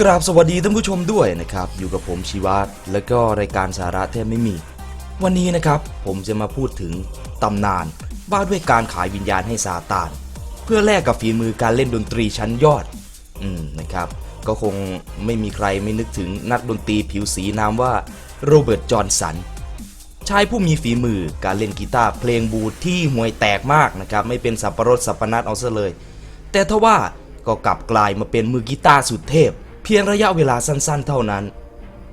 กราบสวัสดีท่านผู้ชมด้วยนะครับ อยู่กับผมชีวัตแล้วก็รายการสาระแทบไม่มี วันนี้นะครับผมจะมาพูดถึงตำนานว่าด้วยการขายวิญญาณให้ซาตาน เพื่อแลกกับฝีมือการเล่นดนตรีชั้นยอด อืมนะครับ ก็คงไม่มีใครไม่นึกถึงนักดนตรีผิวสีนามว่าโรเบิร์ตจอห์นสันชายผู้มีฝีมือการเล่นกีตาร์เพลงบูที่ห่วยแตกมากนะครับ ไม่เป็นสับประรดสับปะนัดเอาซะเลย แต่ทว่าก็กลับกลายมาเป็นมือกีตาร์สุดเทพ เพียงระยะเวลาสั้นๆ เท่านั้น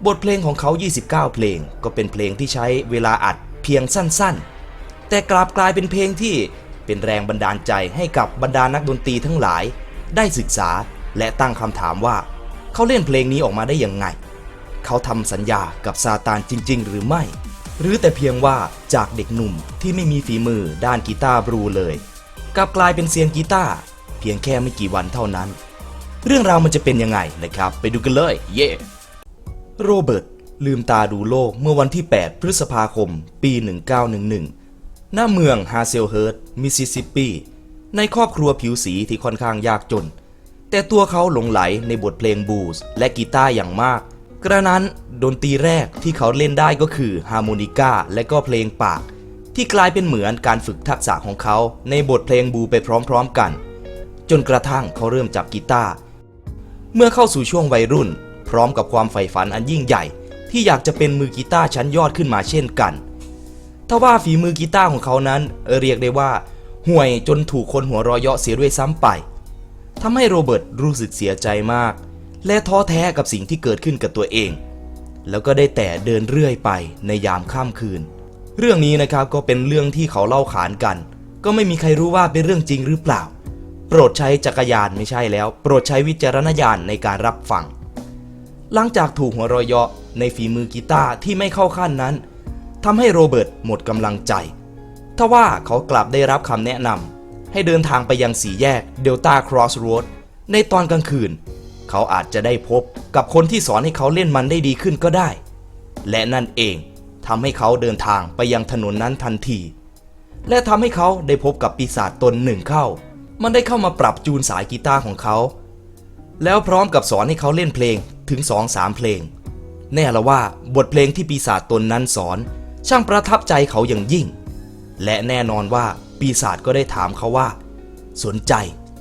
บทเพลงของเขา 29 เพลง ก็เป็นเพลงที่ใช้เวลาอัดเพียงสั้นๆ แต่กลับกลายเป็นเพลงที่เป็นแรงบันดาลใจให้กับบรรดานักดนตรีทั้งหลาย ได้ศึกษาและตั้งคำถามว่า เขาเล่นเพลงนี้ออกมาได้ยังไง เขาทำสัญญากับซาตานจริง ๆ หรือไม่ หรือแต่เพียงว่าจากเด็กหนุ่มที่ไม่มีฝีมือด้านกีตาร์บลูเลย กลับกลายเป็นเซียนกีตาร์เพียงแค่ไม่กี่วันเท่านั้น เรื่องราวมันจะเป็นยังไงนะครับ ไปดูกันเลย เย่โรเบิร์ตลืมตาดูโลกเมื่อวันที่ 8 พฤษภาคม ปี 1911 หน้าเมืองฮาเซลเฮิร์ตมิสซิสซิปปี ในครอบครัวผิวสีที่ค่อนข้างยากจน แต่ตัวเขาหลงไหลในบทเพลงบูสและกีตาร์อย่างมาก กระนั้นดนตรีแรกที่เขาเล่นได้ก็คือฮาร์โมนิกาและก็เพลงปาก ที่กลายเป็นเหมือนการฝึกทักษะของเขาในบทเพลงบูไปพร้อมๆกัน จนกระทั่งเขาเริ่มจับกีตาร์ เมื่อเข้าสู่ช่วงวัยรุ่น พร้อมกับความใฝ่ฝันอันยิ่งใหญ่ ที่อยากจะเป็นมือกีตาร์ชั้นยอดขึ้นมาเช่นกันทว่าฝีมือกีตาร์ของเขานั้นเเรียกได้ว่า ห่วยจนถูกคนหัวเรอยเยาะเสียด้วยซ้ำไปทำให้โรเบิร์ตรู้สึกเสียใจมาก และท้อแท้กับสิ่งที่เกิดขึ้นกับตัวเอง แล้วก็ได้แต่เดินเรื่อยไปในยามค่ำคืน เรื่องนี้นะครับก็เป็นเรื่องที่เขาเล่าขานกัน ก็ไม่มีใครรู้ว่าเป็นเรื่องจริงหรือเปล่า โปรดใช้จักรยานไม่ใช่แล้ว โปรดใช้วิจารณญาณในการรับฟัง หลังจากถูกหัวเรอยเยาะในฝีมือกีตาร์ที่ไม่เข้าขั้นนั้นทำให้โรเบิร์ตหมดกำลังใจทว่าเขากลับได้รับคำแนะนำให้เดินทางไปยังสี่แยกเดลต้าครอสโรดในตอนกลางคืน เขาอาจจะได้พบกับคนที่สอนให้เขาเล่นมันได้ดีขึ้นก็ได้ และนั่นเองทำให้เขาเดินทางไปยังถนนนั้นทันที และทำให้เขาได้พบกับปีศาจตนหนึ่งเข้า มันได้เข้ามาปรับจูนสายกีตาร์ของเขา แล้วพร้อมกับสอนให้เขาเล่นเพลงถึง2อสามเพลง แน่ละว่าบทเพลงที่ปีศาจตนนั้นสอน ช่างประทับใจเขาอย่างยิ่ง และแน่นอนว่าปีศาจก็ได้ถามเขาว่า สนใจ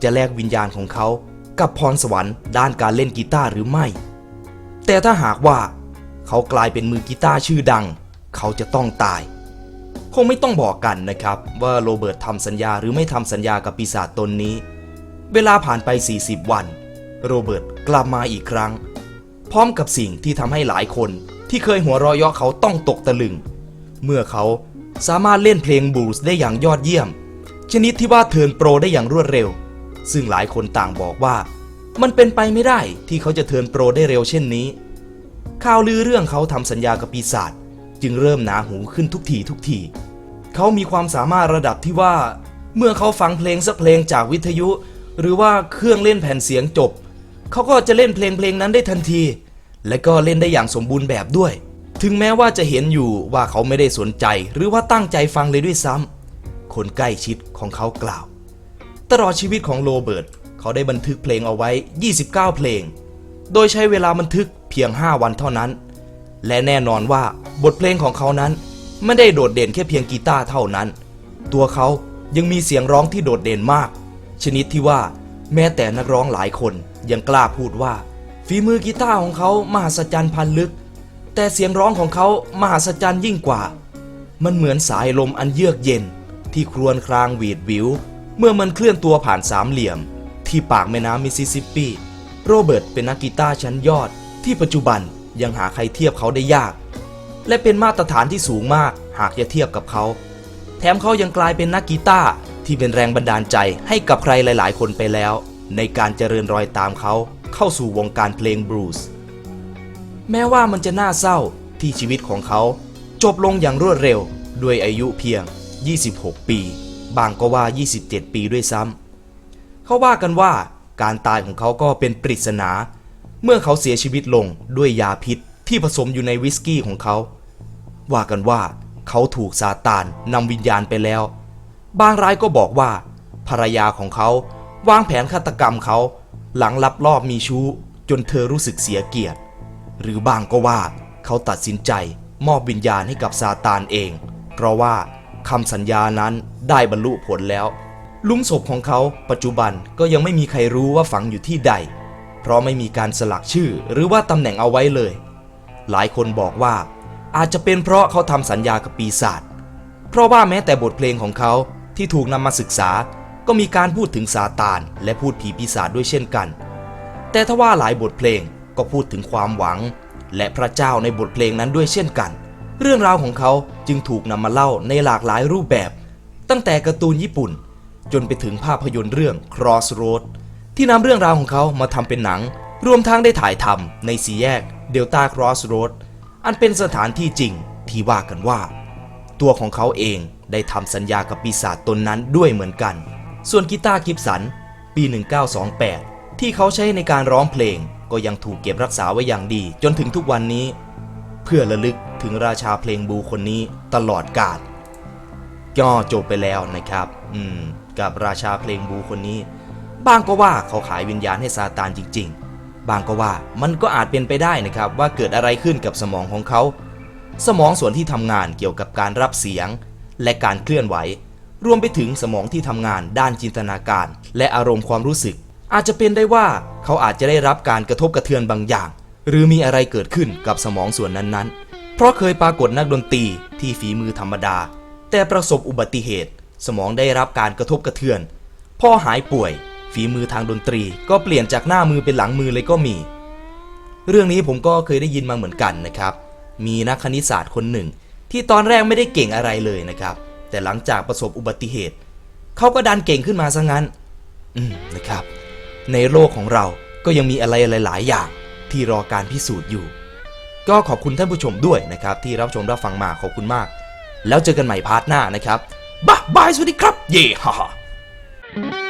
จะแลกวิญญาณของเขา กับพรสวรรค์ด้านการเล่นกีตาร์หรือไม่ แต่ถ้าหากว่า เขากลายเป็นมือกีตาร์ชื่อดัง เขาจะต้องตาย คงไม่ต้องบอกกันนะครับ ว่าโรเบิร์ตทำสัญญาหรือไม่ทำสัญญากับปีศาจตนนี้ เวลาผ่านไป 40 วัน โรเบิร์ตกลับมาอีกครั้ง พร้อมกับสิ่งที่ทำให้หลายคนที่เคยหัวเรอยเยาะเขาต้องตกตะลึง เมื่อเขาสามารถเล่นเพลงบูสได้อย่างยอดเยี่ยม ชนิดที่ว่าเทิร์นโปรได้อย่างรวดเร็ว ซึ่งหลายคนต่างบอกว่า มันเป็นไปไม่ได้ที่เขาจะเทิร์นโปรได้เร็วเช่นนี้ข่าวลือเรื่องเขาทำสัญญากับปีศาจ จึงเริ่มหนาหูขึ้นทุกทีทุกที เขามีความสามารถระดับที่ว่า เมื่อเขาฟังเพลงสักเพลงจากวิทยุ หรือว่าเครื่องเล่นแผ่นเสียงจบ เขาก็จะเล่นเพลงเพลงนั้นได้ทันที และก็เล่นได้อย่างสมบูรณ์แบบด้วย ถึงแม้ว่าจะเห็นอยู่ว่าเขาไม่ได้สนใจ หรือว่าตั้งใจฟังเลยด้วยซ้ำคนใกล้ชิดของเขากล่าว ตลอดชีวิตของโรเบิร์ตเขาได้บันทึกเพลงเอาไว้ 29 เพลง โดยใช้เวลาบันทึกเพียง 5 วันเท่านั้น และแน่นอนว่าบทเพลงของเขานั้นไม่ได้โดดเด่นแค่เพียงกีตาร์เท่านั้น ตัวเขายังมีเสียงร้องที่โดดเด่นมาก ชนิดที่ว่าแม้แต่นักร้องหลายคนยังกล้าพูดว่า ฝีมือกีตาร์ของเขามหัศจรรย์พันลึก แต่เสียงร้องของเขามหัศจรรย์ยิ่งกว่า มันเหมือนสายลมอันเยือกเย็น ที่ครวญครางหวีดวิว เมื่อมันเคลื่อนตัวผ่านสามเหลี่ยม ที่ปากแม่น้ำมิสซิสซิปปี โรเบิร์ตเป็นนักกีตาร์ชั้นยอดที่ปัจจุบัน ยังหาใครเทียบเขาได้ยาก และเป็นมาตรฐานที่สูงมากหากจะเทียบกับเขา แถมเขายังกลายเป็นนักกีตาร์ที่เป็นแรงบันดาลใจให้กับใครหลาย ๆ คนไปแล้ว ในการเจริญรอยตามเขาเข้าสู่วงการเพลงบลูส์แม้ว่ามันจะน่าเศร้าที่ชีวิตของเขา จบลงอย่างรวดเร็วด้วยอายุเพียง 26 ปี บางก็ว่า 27 ปีด้วยซ้ำเขาว่ากันว่าการตายของเขาก็เป็นปริศนา เมื่อเขาเสียชีวิตลงด้วยยาพิษที่ผสมอยู่ในวิสกี้ของเขา ว่ากันว่าเขาถูกซาตานนำวิญญาณไปแล้ว บางรายก็บอกว่า ภรรยาของเขาวางแผนฆาตกรรมเขา หลังลับลอบมีชู้ จนเธอรู้สึกเสียเกียรติ หรือบางก็ว่าเขาตัดสินใจมอบวิญญาณให้กับซาตานเอง เพราะว่าคำสัญญานั้นได้บรรลุผลแล้ว ลุมศพของเขาปัจจุบันก็ยังไม่มีใครรู้ว่าฝังอยู่ที่ใด เพราะไม่มีการสลักชื่อหรือว่าตำแหน่งเอาไว้เลย หลายคนบอกว่า อาจจะเป็นเพราะเขาทำสัญญากับปีศาจเพราะว่าแม้แต่บทเพลงของเขาที่ถูกนำมาศึกษาก็มีการพูดถึงซาตานและพูดผีปีศาจด้วยเช่นกัน แต่ถ้าว่าหลายบทเพลงก็พูดถึงความหวัง และพระเจ้าในบทเพลงนั้นด้วยเช่นกัน เรื่องราวของเขาจึงถูกนำมาเล่าในหลากหลายรูปแบบ ตั้งแต่การ์ตูนญี่ปุ่น จนไปถึงภาพยนตร์เรื่อง Crossroad ที่นำเรื่องราวของเขามาทำเป็นหนัง รวมทั้งได้ถ่ายทำในสี่แยกเดลต้าครอสโรดอันเป็นสถานที่จริงที่ว่ากันว่า ตัวของเขาเองได้ทำสัญญากับปีศาจตนนั้นด้วยเหมือนกัน ส่วนกีตาร์กิฟสัน ปี 1928 ที่เขาใช้ในการร้องเพลงก็ยังถูกเก็บรักษาไว้อย่างดีจนถึงทุกวันนี้ เพื่อระลึกถึงราชาเพลงบูคนนี้ตลอดกาลก็จบไปแล้วนะครับ อืม กับราชาเพลงบูคนนี้ บางก็ว่าเขาขายวิญญาณให้ซาตานจริง ๆ บางก็ว่ามันก็อาจเป็นไปได้นะครับว่าเกิดอะไรขึ้นกับสมองของเขา สมองส่วนที่ทำงานเกี่ยวกับการรับเสียง และการเคลื่อนไหว รวมไปถึงสมองที่ทำงานด้านจินตนาการ และอารมณ์ความรู้สึก อาจจะเป็นได้ว่าเขาอาจจะได้รับการกระทบกระเทือนบางอย่าง หรือมีอะไรเกิดขึ้นกับสมองส่วนนั้นๆ เพราะเคยปรากฏนักดนตรีที่ฝีมือธรรมดา แต่ประสบอุบัติเหตุ สมองได้รับการกระทบกระเทือน พ่อหายป่วย ฝีมือทางดนตรี ก็เปลี่ยนจากหน้ามือเป็นหลังมือเลยก็มี เรื่องนี้ผมก็เคยได้ยินมาเหมือนกันนะครับ มีนักคณิตศาสตร์คนหนึ่ง ที่ตอนแรกไม่ได้เก่งอะไรเลยนะครับ แต่หลังจากประสบอุบัติเหตุ เขาก็ดันเก่งขึ้นมาซะงั้น อืมนะครับ ในโลกของเราก็ยังมีอะไรหลาย ๆ อย่าง ที่รอการพิสูจน์อยู่ ก็ขอบคุณท่านผู้ชมด้วยนะครับ ที่รับชมรับฟังมาขอบคุณมาก แล้วเจอกันใหม่พาร์ทหน้านะครับบ๊ายบายสวัสดีครับ เย่ฮ่าฮ่า